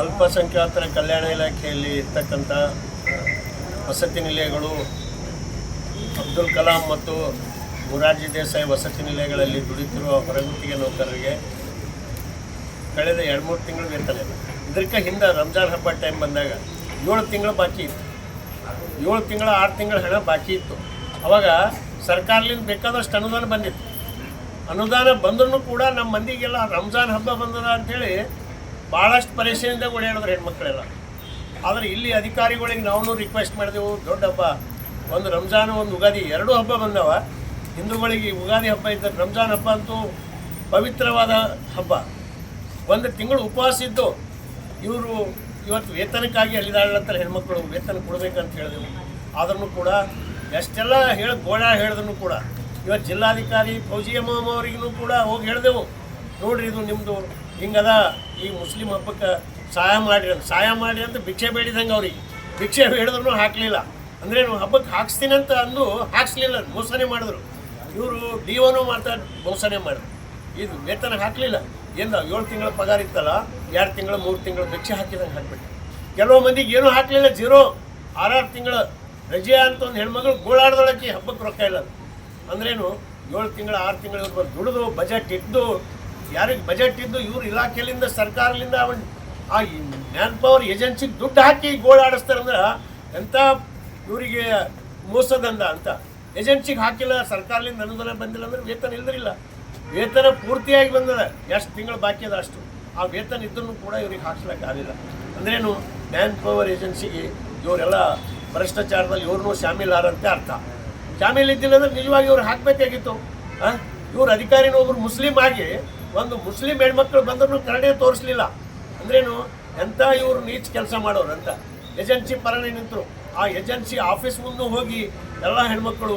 ಅಲ್ಪಸಂಖ್ಯಾತರ ಕಲ್ಯಾಣ ಇಲಾಖೆಯಲ್ಲಿ ಇರ್ತಕ್ಕಂಥ ವಸತಿ ನಿಲಯಗಳು ಅಬ್ದುಲ್ ಕಲಾಂ ಮತ್ತು ಮುರಾರ್ಜಿ ದೇಸಾಯಿ ವಸತಿ ನಿಲಯಗಳಲ್ಲಿ ದುಡಿತಿರುವ ಹೊರಗುತ್ತಿಗೆ ನೌಕರರಿಗೆ ಕಳೆದ ಎರಡು ಮೂರು ತಿಂಗಳು ವೇತನ ಇದಕ್ಕೆ ಹಿಂದೆ ರಂಜಾನ್ ಹಬ್ಬ ಟೈಮ್ ಬಂದಾಗ ಏಳು ತಿಂಗಳು ಬಾಕಿ ಇತ್ತು. ಏಳು ತಿಂಗಳ, ಆರು ತಿಂಗಳ ಹಣ ಬಾಕಿ ಇತ್ತು. ಅವಾಗ ಸರ್ಕಾರದಿಂದ ಬೇಕಾದಷ್ಟು ಅನುದಾನ ಬಂದಿತ್ತು. ಅನುದಾನ ಬಂದ್ರೂ ಕೂಡ ನಮ್ಮ ಮಂದಿಗೆಲ್ಲ ರಂಜಾನ್ ಹಬ್ಬ ಬಂದದ ಅಂಥೇಳಿ ಭಾಳಷ್ಟು ಪರೇಶಾನಿಂದ ಓಡಾಡಿದ್ರು ಹೆಣ್ಮಕ್ಳೆಲ್ಲ. ಆದರೆ ಇಲ್ಲಿ ಅಧಿಕಾರಿಗಳಿಗೆ ನಾವು ರಿಕ್ವೆಸ್ಟ್ ಮಾಡಿದೆವು, ದೊಡ್ಡ ಹಬ್ಬ, ಒಂದು ರಂಜಾನ್, ಒಂದು ಉಗಾದಿ, ಎರಡೂ ಹಬ್ಬ ಬಂದವ. ಹಿಂದೂಗಳಿಗೆ ಉಗಾದಿ ಹಬ್ಬ ಇದ್ದ ರಂಜಾನ್ ಹಬ್ಬ ಅಂತೂ ಪವಿತ್ರವಾದ ಹಬ್ಬ. ಒಂದು ತಿಂಗಳು ಉಪವಾಸ ಇದ್ದು ಇವರು ಇವತ್ತು ವೇತನಕ್ಕಾಗಿ ಅಲ್ಲಿದಾಳಂತಾರೆ ಹೆಣ್ಮಕ್ಳು, ವೇತನ ಕೊಡಬೇಕಂತ ಹೇಳಿದೆವು. ಆದ್ರೂ ಕೂಡ ಎಷ್ಟೆಲ್ಲ ಹೇಳಿ ಗೋಳ ಹೇಳಿದ್ರು ಕೂಡ ಇವತ್ತು ಜಿಲ್ಲಾಧಿಕಾರಿ ಫೌಜಿಯಮ್ಮ ಅವರಿಗೂ ಕೂಡ ಹೋಗಿ ಹೇಳಿದೆವು. ನೋಡ್ರಿ ಇದು ನಿಮ್ಮದು ಹಿಂಗದ, ಈ ಮುಸ್ಲಿಂ ಹಬ್ಬಕ್ಕೆ ಸಹಾಯ ಮಾಡಿರಿ ಅಂತ. ಸಹಾಯ ಮಾಡಿ ಅಂತ ಭಿಕ್ಷೆ ಬೇಡಿದಂಗೆ ಅವ್ರಿಗೆ. ಭಿಕ್ಷೆ ಬೇಡಿದ್ರು ಹಾಕಲಿಲ್ಲ. ಅಂದರೆ ನೀವು ಹಬ್ಬಕ್ಕೆ ಹಾಕ್ಸ್ತೀನಿ ಅಂತ ಅಂದು ಹಾಕ್ಸ್ಲಿಲ್ಲ, ಮೋಸನೆ ಮಾಡಿದ್ರು. ಇವರು ಡಿ ಒನು ಮಾಡ್ತಾ ಮೋಸನೆ ಮಾಡಿದ್ರು. ಇದು ವೇತನ ಹಾಕಲಿಲ್ಲ. ಎಂದ ಏಳು ತಿಂಗಳ ಪಗಾರ ಇತ್ತಲ್ಲ, ಎರಡು ತಿಂಗಳು, ಮೂರು ತಿಂಗಳು ಭಿಕ್ಷೆ ಹಾಕಿದಂಗೆ ಹಾಕ್ಬಿಟ್ಟು ಕೆಲವು ಮಂದಿಗೆ ಏನೂ ಹಾಕಲಿಲ್ಲ, ಜೀರೋ. ಆರಾರು ತಿಂಗಳು ರಜೆ ಅಂತ ಒಂದು ಹೆಣ್ಮಗಳು ಗೋಳಾಡ್ದೊಳಕ್ಕೆ ಹಬ್ಬಕ್ಕೆ ರೊಕ್ಕ ಇಲ್ಲ. ಅಂದ್ರೇನು, ಏಳು ತಿಂಗಳು, ಆರು ತಿಂಗಳು ದುಡಿದು ಬಜೆಟ್ ಇದ್ದು, ಯಾರಿಗೆ ಬಜೆಟ್ ಇದ್ದು, ಇವ್ರ ಇಲಾಖೆಯಿಂದ ಸರ್ಕಾರದಿಂದ ಆ ಮ್ಯಾನ್ ಪವರ್ ಏಜೆನ್ಸಿಗೆ ದುಡ್ಡು ಹಾಕಿ ಗೋಳಾಡಿಸ್ತಾರಂದ್ರೆ ಎಂಥ ಇವರಿಗೆ ಮೋಸದಂದ ಅಂತ. ಏಜೆನ್ಸಿಗೆ ಹಾಕಿಲ್ಲ ಸರ್ಕಾರದಿಂದ ಅನುದಾನ ಬಂದಿಲ್ಲ ಅಂದ್ರೆ ವೇತನ ಇಲ್ದಿರಿಲ್ಲ. ವೇತನ ಪೂರ್ತಿಯಾಗಿ ಬಂದದ. ಎಷ್ಟು ತಿಂಗಳು ಬಾಕಿ ಅದ ಅಷ್ಟು. ಆ ವೇತನ ಇದ್ರೂ ಕೂಡ ಇವ್ರಿಗೆ ಹಾಕ್ಸ್ಲಿಕ್ಕೆ ಆಗಿಲ್ಲ ಅಂದ್ರೇನು ಮ್ಯಾನ್ ಪವರ್ ಏಜೆನ್ಸಿಗೆ ಇವರೆಲ್ಲ ಭ್ರಷ್ಟಾಚಾರದಲ್ಲಿ ಇವ್ರನ್ನೂ ಶಾಮೀಲಾರಂತೆ ಅರ್ಥ. ಶಾಮೀಲ್ ಇದ್ದಿಲ್ಲ ಅಂದ್ರೆ ನಿಜವಾಗಿ ಇವ್ರು ಹಾಕ್ಬೇಕಾಗಿತ್ತು ಇವ್ರು ಅಧಿಕಾರಿನ ಒಬ್ರು ಮುಸ್ಲಿಂ ಆಗಿ ಒಂದು ಮುಸ್ಲಿಂ ಹೆಣ್ಮಕ್ಳು ಬಂದ್ರು ಕರಡೆ ತೋರಿಸ್ಲಿಲ್ಲ. ಅಂದ್ರೇನು? ಎಂಥ ಇವ್ರು ನೀಚ್ ಕೆಲಸ ಮಾಡೋರು ಅಂತ. ಏಜೆನ್ಸಿ ಪರನೇ ನಿಂತರು. ಆ ಏಜೆನ್ಸಿ ಆಫೀಸ್ ಮುಂದೆ ಹೋಗಿ ಎಲ್ಲ ಹೆಣ್ಮಕ್ಳು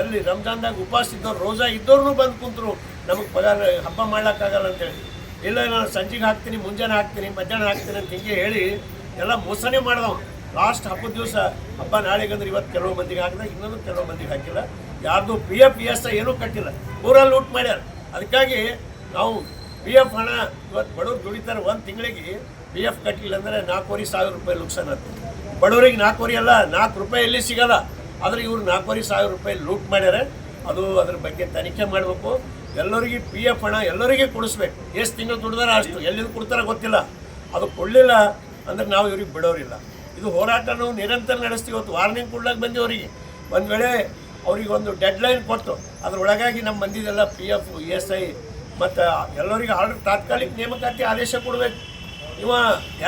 ಎಲ್ಲಿ ರಂಜಾನ್ದಾಗ ಉಪವಾಸ ಇದ್ದವ್ರು, ರೋಜಾ ಇದ್ದವ್ರು ಬಂದು ಕುಂತರು. ನಮಗೆ ಪಗಾರ ಹಬ್ಬ ಮಾಡ್ಲಿಕ್ಕಾಗಲ್ಲ ಅಂತೇಳಿ ಇಲ್ಲ ನಾನು ಸಂಜೆಗೆ ಹಾಕ್ತೀನಿ, ಮುಂಜಾನೆ ಹಾಕ್ತೀನಿ, ಮಧ್ಯಾಹ್ನ ಹಾಕ್ತೀನಿ ಅಂತ ಹಿಂಗೆ ಹೇಳಿ ಎಲ್ಲ ಮೋಸನೇ ಮಾಡ್ದವ ಲಾಸ್ಟ್ ಹಬ್ಬದ ದಿವಸ ಹಬ್ಬ ನಾಳೆಗಂದ್ರೆ ಇವತ್ತು ಕೆಲವು ಮಂದಿಗೆ ಹಾಕಿದ ಇನ್ನೊಂದು ಕೆಲವು ಮಂದಿಗೆ ಹಾಕಿಲ್ಲ. ಯಾರ್ದು ಪಿ ಎಫ್ ಪಿ ಎಸ್ ಏನೂ ಕಟ್ಟಿಲ್ಲ. ಊರಲ್ಲಿ ಲೂಟ್ ಮಾಡ್ಯಾರ. ಅದಕ್ಕಾಗಿ ನಾವು ಪಿ ಎಫ್ ಹಣ ಇವತ್ತು ಬಡವ್ರು ದುಡಿತಾರೆ ಒಂದು ತಿಂಗಳಿಗೆ ಪಿ ಎಫ್ ಕಟ್ಟಿಲ್ಲ ಅಂದರೆ ನಾಲ್ಕೂವರೆ ಸಾವಿರ ರೂಪಾಯಿ ಲುಕ್ಸಾನ್ ಆಗ್ತದೆ ಬಡವರಿಗೆ ನಾಲ್ಕೂವರೆ ಅಲ್ಲ, ನಾಲ್ಕು ರೂಪಾಯಿ ಎಲ್ಲಿ ಸಿಗಲ್ಲ. ಆದರೆ ಇವರು ನಾಲ್ಕೂವರೆ ಸಾವಿರ ರೂಪಾಯಿ ಲೂಟ್ ಮಾಡ್ಯಾರ. ಅದು ಅದ್ರ ಬಗ್ಗೆ ತನಿಖೆ ಮಾಡಬೇಕು. ಎಲ್ಲರಿಗೆ ಪಿ ಎಫ್ ಹಣ ಎಲ್ಲರಿಗೆ ಕೊಡಿಸ್ಬೇಕು. ಎಷ್ಟು ತಿಂಗಳು ದುಡಿದಾರ ಅಷ್ಟು ಎಲ್ಲಿಂದ ಕೊಡ್ತಾರ ಗೊತ್ತಿಲ್ಲ. ಅದು ಕೊಡಲಿಲ್ಲ ಅಂದರೆ ನಾವು ಇವ್ರಿಗೆ ಬಿಡೋರಿಲ್ಲ. ಇದು ಹೋರಾಟನೂ ನಿರಂತರ ನಡೆಸ್ತೀವಿ ಇವತ್ತು ವಾರ್ನಿಂಗ್ ಕೊಡ್ಲಾಗ ಬಂದಿ ಅವರಿಗೆ ಒಂದು ವೇಳೆ ಅವ್ರಿಗೆ ಒಂದು ಡೆಡ್ಲೈನ್ ಕೊಟ್ಟು ಅದರೊಳಗಾಗಿ ನಮ್ಮ ಮಂದಿದೆಲ್ಲ P F E S I ಮತ್ತು ಎಲ್ಲರಿಗೆ ಆರ್ಡರ್ ತಾತ್ಕಾಲಿಕ ನೇಮಕಾತಿ ಆದೇಶ ಕೊಡಬೇಕು. ಇವ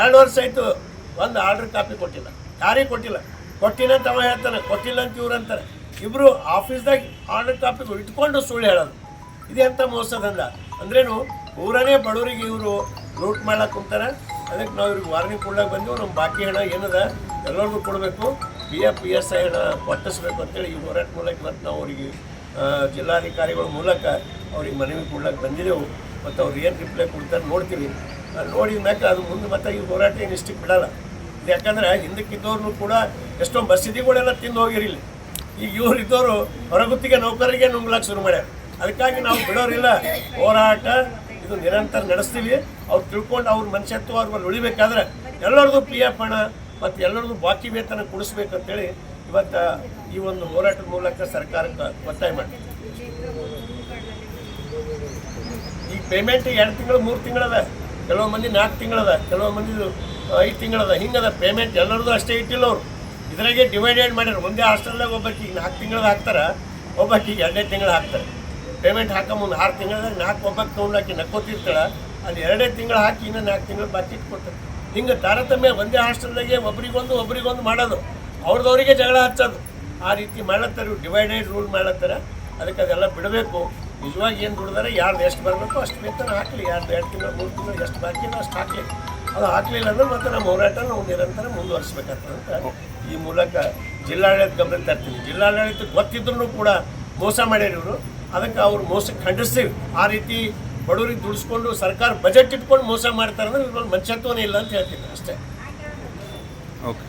ಎರಡು ವರ್ಷ ಆಯಿತು ಒಂದು ಆರ್ಡರ್ ಕಾಪಿ ಕೊಟ್ಟಿಲ್ಲ ಯಾರಿಗೆ ಕೊಟ್ಟಿಲ್ಲ. ಅಂತ ಅವ ಹೇಳ್ತಾನೆ, ಕೊಟ್ಟಿಲ್ಲ ಅಂತ ಇವ್ರು ಅಂತಾರೆ. ಇಬ್ಬರು ಆಫೀಸ್ದಾಗ ಆರ್ಡರ್ ಕಾಪಿ ಇಟ್ಕೊಂಡು ಸುಳ್ಳು ಹೇಳೋದು. ಇದೆಂಥ ಮೋಸದಂದ. ಅಂದ್ರೇನು, ಊರನೇ ಬಡವರಿಗೆ ಇವರು ಲೂಟ್ ಮಾಡಕ್ಕೆ ಕುಂತಾರೆ. ಅದಕ್ಕೆ ನಾವು ಇವ್ರಿಗೆ ವಾರ್ನಿಂಗ್ ಕೊಡ್ಲಾಕ ಬಂದೆವು ನಮ್ಮ ಬಾಕಿ ಹಣ ಏನದ ಎಲ್ಲರಿಗೂ ಕೊಡಬೇಕು. P F P S I ಹಣ ಪಟ್ಟಿಸ್ಬೇಕು ಅಂತೇಳಿ ಈ ಹೋರಾಟ ಮೂಲಕ ಮತ್ತು ನಾವು ಅವರಿಗೆ ಜಿಲ್ಲಾಧಿಕಾರಿಗಳ ಮೂಲಕ ಅವ್ರಿಗೆ ಮನವಿ ಕೊಡ್ಲಾಕ ಬಂದಿದ್ದೆವು ಮತ್ತು ಅವ್ರು ಏನು ರಿಪ್ಲೈ ಕೊಡ್ತಾರೆ ನೋಡ್ತೀವಿ. ನೋಡಿದ ಮ್ಯಾಕೆ ಅದು ಮುಂದೆ ಮತ್ತೆ ಈ ಹೋರಾಟ ಏನು ಇಷ್ಟಕ್ಕೆ ಬಿಡಲ್ಲ. ಯಾಕಂದ್ರೆ ಹಿಂದಕ್ಕಿದ್ದವ್ರನ್ನು ಕೂಡ ಎಷ್ಟೋ ಮಸೀದಿಗಳೆಲ್ಲ ತಿಂದು ಹೋಗಿರಲಿ ಈಗ ಇವ್ರು ಇದ್ದವರು ಹೊರಗುತ್ತಿಗೆ ನೌಕರರಿಗೆ ನುಂಗ್ಲಕ್ಕೆ ಶುರು ಮಾಡ್ಯಾರ. ಅದಕ್ಕಾಗಿ ನಾವು ಬಿಡೋರಿಲ್ಲ. ಹೋರಾಟ ಇದು ನಿರಂತರ ನಡೆಸ್ತೀವಿ. ಅವ್ರು ತಿಳ್ಕೊಂಡು ಅವ್ರ ಮನುಷ್ಯತ್ವ ಅವ್ರ ಮೇಲೆ ಉಳಿಬೇಕಾದ್ರೆ ಎಲ್ಲರದು ಪಿ ಎಫ್ ಹಣ ಮತ್ತು ಎಲ್ಲರದು ಬಾಕಿ ವೇತನ ಕೊಡಿಸ್ಬೇಕಂತೇಳಿ ಇವತ್ತು ಈ ಒಂದು ಹೋರಾಟದ ಮೂಲಕ ಸರ್ಕಾರಕ್ಕೆ ಒತ್ತಾಯ ಮಾಡ್ತೀವಿ. ಈ ಪೇಮೆಂಟ್ ಎರಡು ತಿಂಗಳು, ಮೂರು ತಿಂಗಳದ, ಕೆಲವು ಮಂದಿ ನಾಲ್ಕು ತಿಂಗಳದ, ಕೆಲವು ಮಂದಿ ಐದು ತಿಂಗಳದ ಹಿಂಗದ ಪೇಮೆಂಟ್ ಎಲ್ಲರದು ಅಷ್ಟೇ ಇಟ್ಟಿಲ್ಲ ಅವರು. ಇದ್ರಾಗೆ ಡಿವೈಡೆಡ್ ಮಾಡ್ಯಾರ. ಒಂದೇ ಹಾಸ್ಟೆಲ್ದಾಗ ಒಬ್ಬಾಕಿ ನಾಲ್ಕು ತಿಂಗಳದ ಹಾಕ್ತಾರೆ ಒಬ್ಬಾಕಿಗೆ ಎರಡನೇ ತಿಂಗಳು ಹಾಕ್ತಾರೆ. ಪೇಮೆಂಟ್ ಹಾಕೋ ಮುಂದೆ ಆರು ತಿಂಗಳದಾಗ ನಾಲ್ಕು ಒಬ್ಬಕ್ಕೆ ತೊಗೊಂಡಾಕಿ ನಕ್ಕೋತಿರ್ತಾಳೆ, ಅಲ್ಲಿ ಎರಡೇ ತಿಂಗಳು ಹಾಕಿ ಇನ್ನೂ ನಾಲ್ಕು ತಿಂಗಳು ಬಾಕಿ ಇಟ್ಕೊಡ್ತಾರೆ ಹಿಂಗೆ ತಾರತಮ್ಯ ಒಂದೇ ಹಾಸ್ಟೆಲ್ದಾಗೆ ಒಬ್ರಿಗೊಂದು ಒಬ್ರಿಗೊಂದು ಮಾಡೋದು. ಅವ್ರದವರಿಗೆ ಜಗಳ ಹಚ್ಚೋದು. ಆ ರೀತಿ ಮಾಡ್ಲತ್ತಾರೆ ಡಿವೈಡೆಡ್ ರೂಲ್ ಮಾಡ್ಲತ್ತಾರೆ. ಅದಕ್ಕೆ ಅದೆಲ್ಲ ಬಿಡಬೇಕು. ನಿಜವಾಗಿ ಏನು ದುಡ್ದಾರೆ ಯಾರ್ದು ಎಷ್ಟು ಬರಬೇಕು ಅಷ್ಟು ವೇತನ ಹಾಕಲಿ. ಯಾರ್ದು ಎರಡು ತಿಂಗಳು, ಮೂರು ತಿಂಗಳು ಎಷ್ಟು ಬಾಕಿ ಅಷ್ಟು ಹಾಕಲಿ. ಅದು ಹಾಕಲಿಲ್ಲ ಅಂದ್ರೆ ಮತ್ತೆ ನಮ್ಮ ಹೋರಾಟ ನಾವು ನಿರಂತರ ಅಂತ ಈ ಮೂಲಕ ಜಿಲ್ಲಾಡಳಿತ ಗಮನ ತರ್ತೀನಿ. ಜಿಲ್ಲಾಡಳಿತ ಗೊತ್ತಿದ್ರು ಕೂಡ ಮೋಸ ಮಾಡ್ಯಾರ ಇವರು. ಅದಕ್ಕೆ ಅವ್ರು ಮೋಸಕ್ಕೆ ಖಂಡಿಸ್ತೀವಿ. ಆ ರೀತಿ ಬಡವರಿಗೆ ದುಡಿಸ್ಕೊಂಡು ಸರ್ಕಾರ ಬಜೆಟ್ ಇಟ್ಕೊಂಡು ಮೋಸ ಮಾಡ್ತಾರೆ ಅಂದ್ರೆ ಮನುಷ್ಯತ್ವನೇ ಇಲ್ಲ ಅಂತ ಹೇಳ್ತೀನಿ ಅಷ್ಟೇ. ಓಕೆ